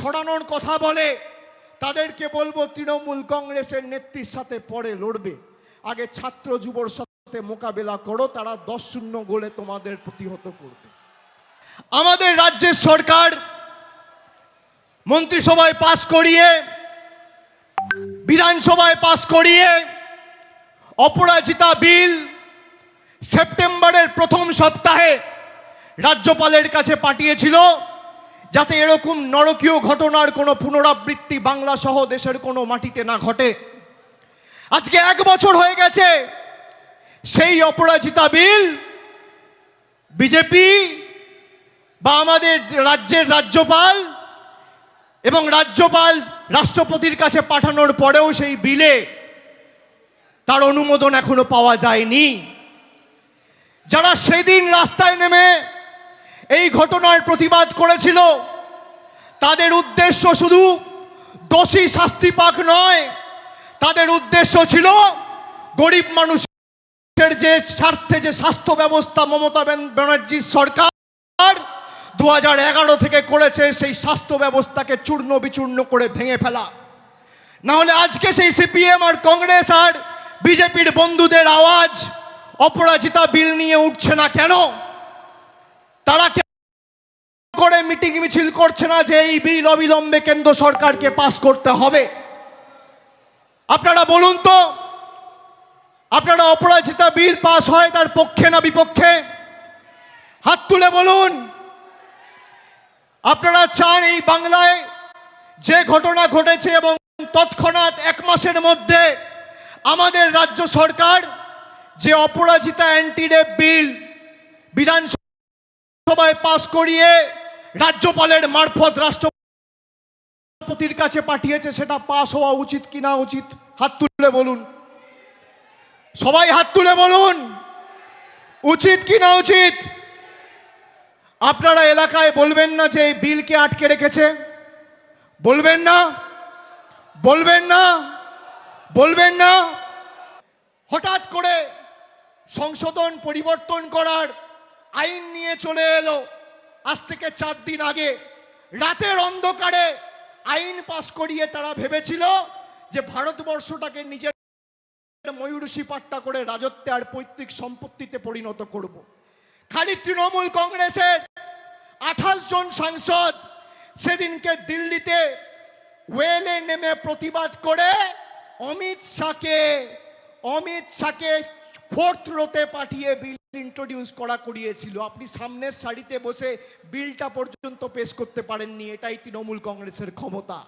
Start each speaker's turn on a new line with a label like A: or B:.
A: সরানোর কথা বলে, তাদেরকে বলব তৃণমূল কংগ্রেসের নেত্রীর সাথে পরে লড়বে। আগে ছাত্র যুবর সাথে মোকাবেলা করো, তারা দশ শূন্য গোলে তোমাদের প্রতিহত করবে। আমাদের রাজ্যের সরকার মন্ত্রিসভায় পাশ করিয়ে, বিধানসভায় পাশ করিয়ে, অপরাজিতা বিল সেপ্টেম্বরের প্রথম সপ্তাহে রাজ্যপালের কাছে পাঠিয়েছিল। যাতে এরকম নরকীয় ঘটনার কোনো পুনরাবৃত্তি বাংলা সহ দেশের কোনো মাটিতে না ঘটে। আজকে এক বছর হয়ে গেছে, সেই অপরাজিতা বিল বিজেপি বা আমাদের রাজ্যের রাজ্যপাল এবং রাজ্যপাল রাষ্ট্রপতির কাছে পাঠানোর পরেও সেই বিলে তার অনুমোদন এখনও পাওয়া যায়নি। যারা সেদিন রাস্তায় নেমে এই ঘটনার প্রতিবাদ করেছিল। তাদের উদ্দেশ্য শুধু দোষী শাস্তি পাক নয়, তাদের উদ্দেশ্য ছিল গরিব মানুষের যে স্বার্থে যে স্বাস্থ্য ব্যবস্থা মমতা ব্যান- ব্যানার্জির সরকার দু এগারো থেকে করেছে, সেই স্বাস্থ্য ব্যবস্থাকে চূর্ণ বিচূর্ণ করে ভেঙে ফেলা। না হলে আজকে সেই সিপিএম আর কংগ্রেস আর বিজেপির বন্ধুদের আওয়াজ, অপরাজিতা বিল নিয়ে উঠছে না কেন? তারা করে মিটিং মিছিল করছে না যে এই বিল অবিলম্বে কেন্দ্র সরকারকে পাশ করতে হবে? আপনারা বলুন তো, আপনারা অপরাজিতা বিল পাস হয় তার পক্ষে না বিপক্ষে? হাত তুলে বলুন। আপনারা চান এই বাংলায় যে ঘটনা ঘটেছে এবং তৎক্ষণাৎ এক মাসের মধ্যে আমাদের রাজ্য সরকার যে অপরাজিতা অ্যান্টি রেপ বিল বিধানসভায় পাশ করিয়ে রাজ্যপালের মারফত রাষ্ট্রপতির কাছে পাঠিয়েছে, সেটা পাস হওয়া উচিত কি না উচিত? হাত তুলে বলুন। সবাই হাত তুলে বলুন। উচিত কি না উচিত? আপনারা এলাকায় বলবেন না যে এই বিলকে আটকে রেখেছে? বলবেন না? বলবেন না? বলবেন না? হঠাৎ করে সংশোধন, পরিবর্তন করার আইন নিয়ে চলে এলো আজ থেকে চার দিন আগে রাতের অন্ধকারে আইন পাস করিয়ে তারা ভেবেছিল যে ভারতবর্ষটাকে নিজের ময়ূরসী পাট্টা করে রাজত্বে আর পৈতৃক সম্পত্তিতে পরিণত করব। খালি তৃণমূল কংগ্রেসের আঠাশ জন সাংসদ সেদিনকে দিল্লিতে ওয়েলে নেমে প্রতিবাদ করে অমিত শাহকে অমিত শাহকে ফোর্থ রোতে পাঠিয়ে বিল ইন্ট্রোডিউস করা করিয়েছিল। আপনি সামনের সারিতে বসে বিলটা পর্যন্ত পেশ করতে পারেননি, এটাই তৃণমূল কংগ্রেসের ক্ষমতা।